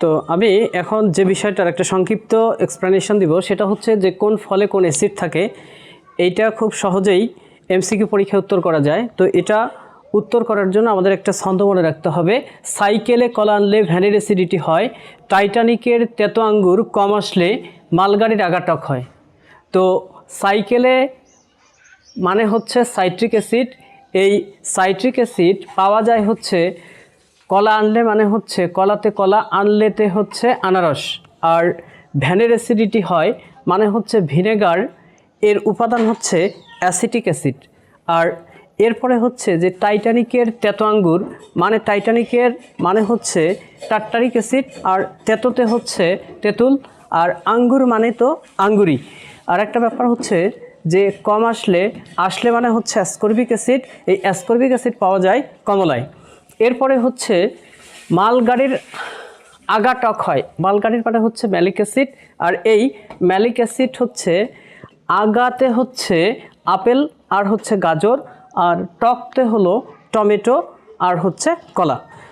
তো আমি এখন যে বিষয়টার একটা সংক্ষিপ্ত এক্সপ্লেনেশন দিব, সেটা হচ্ছে যে কোন ফলে কোন অ্যাসিড থাকে, এইটা খুব সহজেই এমসিকিউ পরীক্ষায় উত্তর করা যায়। তো এটা উত্তর করার জন্য আমাদের একটা ছন্দ মনে রাখতে হবে। সাইকেলে কলা আনলে ভ্যানের অ্যাসিডিটি হয়, টাইটানিকের তেতো আঙ্গুর কম আসলে মালগাড়ির আগাটক হয়। তো সাইকেলে মানে হচ্ছে সাইট্রিক অ্যাসিড, এই সাইট্রিক অ্যাসিড পাওয়া যায় হচ্ছে কলা আনলে মানে হচ্ছে, কলাতে কলা আনলেতে হচ্ছে আনারস। আর ভ্যানের অ্যাসিডিটি হয় মানে হচ্ছে ভিনেগার, এর উপাদান হচ্ছে অ্যাসিটিক অ্যাসিড। আর এরপরে হচ্ছে যে টাইটানিকের তেতো আঙ্গুর মানে টাইটানিকের মানে হচ্ছে টাট্টারিক অ্যাসিড, আর তেতোতে হচ্ছে তেঁতুল, আর আঙ্গুর মানে তো আঙ্গুরি। আর একটা ব্যাপার হচ্ছে যে কম আসলে আসলে মানে হচ্ছে অ্যাসকর্বিক অ্যাসিড এই অ্যাসকর্বিক অ্যাসিড পাওয়া যায় কমলায়। এরপরে হচ্ছে মালগাড়ির আগা টক হয় মালগাড়ির মানে হচ্ছে ম্যালিক অ্যাসিড। আর এই ম্যালিক অ্যাসিড হচ্ছে আগাতে হচ্ছে আপেল আর হচ্ছে গাজর। আর টকতে হলো টমেটো আর হচ্ছে কলা।